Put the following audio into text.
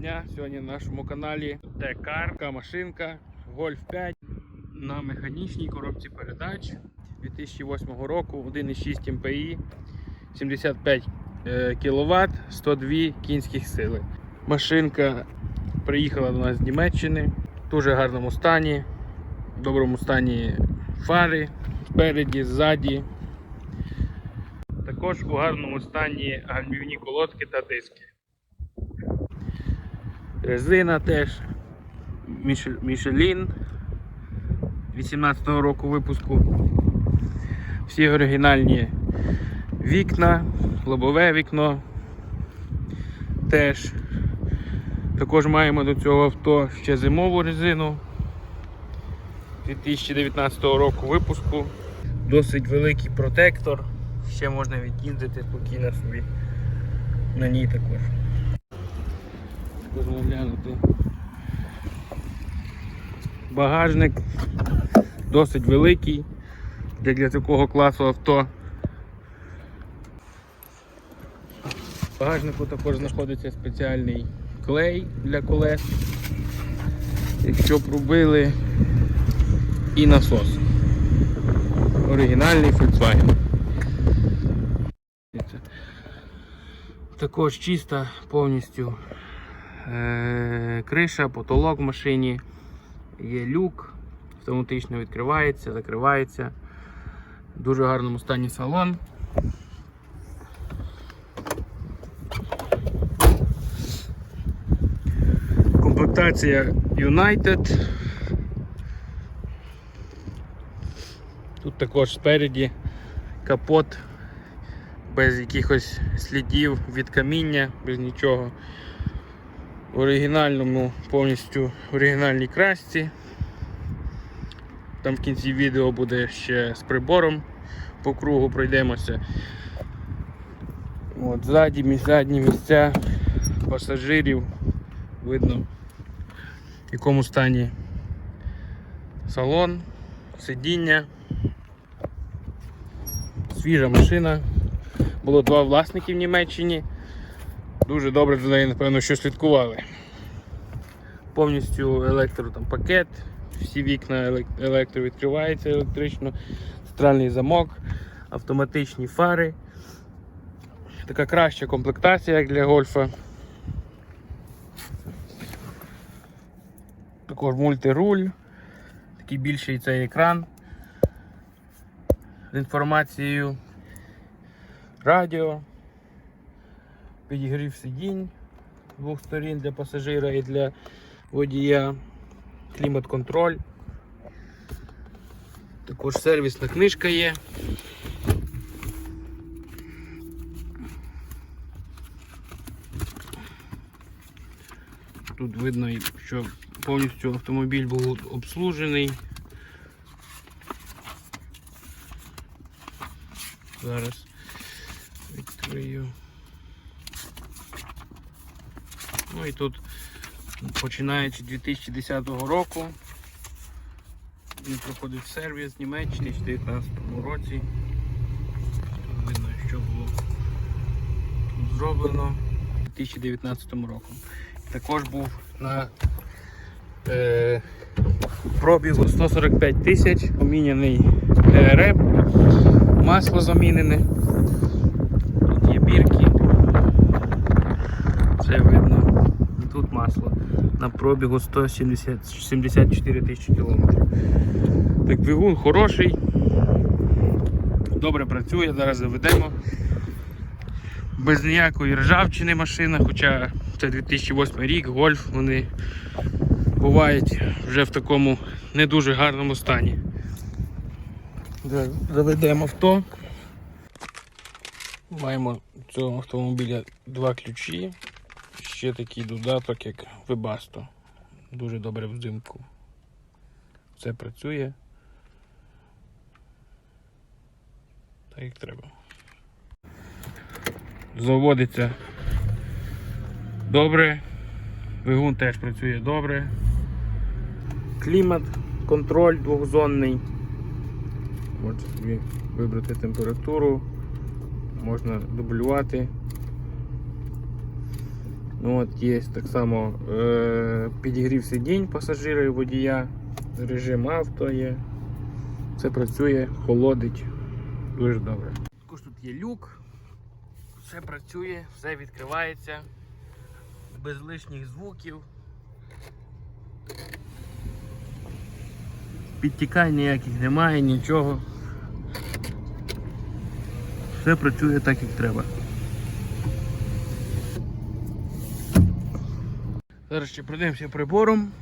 Дня! Сьогодні на нашому каналі Декар, машинка Golf 5 на механічній коробці передач 2008 року 1,6 МПІ 75 кВт 102 кінських сили. Машинка приїхала до нас з Німеччини в дуже гарному стані, в доброму стані фари спереді, ззаді. Також у гарному стані гальмівні колодки та диски. Резина теж Мішелін 18-го року випуску. Всі оригінальні вікна, лобове вікно теж. Також маємо до цього авто ще зимову резину 2019 року випуску. Досить великий протектор. Ще можна від'їздити спокійно собі на ній також. Можна глянути. Багажник досить великий для, для такого класу авто. В багажнику також знаходиться спеціальний клей для колес. Якщо пробили і насос. Оригінальний Volkswagen. Також чиста повністю криша, потолок в машині, є люк, автоматично відкривається, закривається. В дуже гарному стані салон. Комплектація United. Тут також спереді капот без якихось слідів від каміння, без нічого. В оригінальному, повністю оригінальній красці. Там в кінці відео буде ще з прибором по кругу пройдемося. От, ззаді, задні місця пасажирів видно в якому стані салон, сидіння. Свіжа машина. Було два власники в Німеччині. Дуже добре за нею, напевно, що слідкували. Повністю електро там пакет, всі вікна електро відкриваються електрично, центральний замок, автоматичні фари. Така краща комплектація, як для гольфа. Також мультируль, такий більший цей екран з інформацією, радіо, підігрів сидінь з двох сторін для пасажира і для водія, клімат-контроль. Також сервісна книжка є. Тут видно, що повністю автомобіль був обслужений. Зараз відкрию. Ну і тут, починаючи з 2010 року, він проходив сервіс в Німеччині в 2019 році. Видно, що було тут зроблено 2019 роком. Також був на е, пробігу 145 тисяч, поміняний РФ, масло замінене. Тут є бірки. Це видно. Тут масло. На пробігу 174 тисячі кілометрів. Так, двигун хороший. Добре працює, зараз заведемо. Без ніякої ржавчини машина, хоча це 2008 рік, гольф, вони бувають вже в такому не дуже гарному стані. Заведемо авто. Маємо у цього автомобіля два ключі. Ще такий додаток, як Webasto. Дуже добре взимку. Все працює. Так як треба. Заводиться добре. Двигун теж працює добре. Клімат, контроль двохзонний. Можна собі вибрати температуру, можна дублювати. Ну, от є так само е, підігрів сидінь пасажира і водія, режим авто є. Все працює, холодить. Дуже добре. Також тут є люк, все працює, все відкривається, без лишніх звуків. Підтікань ніяких немає, нічого. Все працює так, як треба. Зараз ще пройдемося прибором.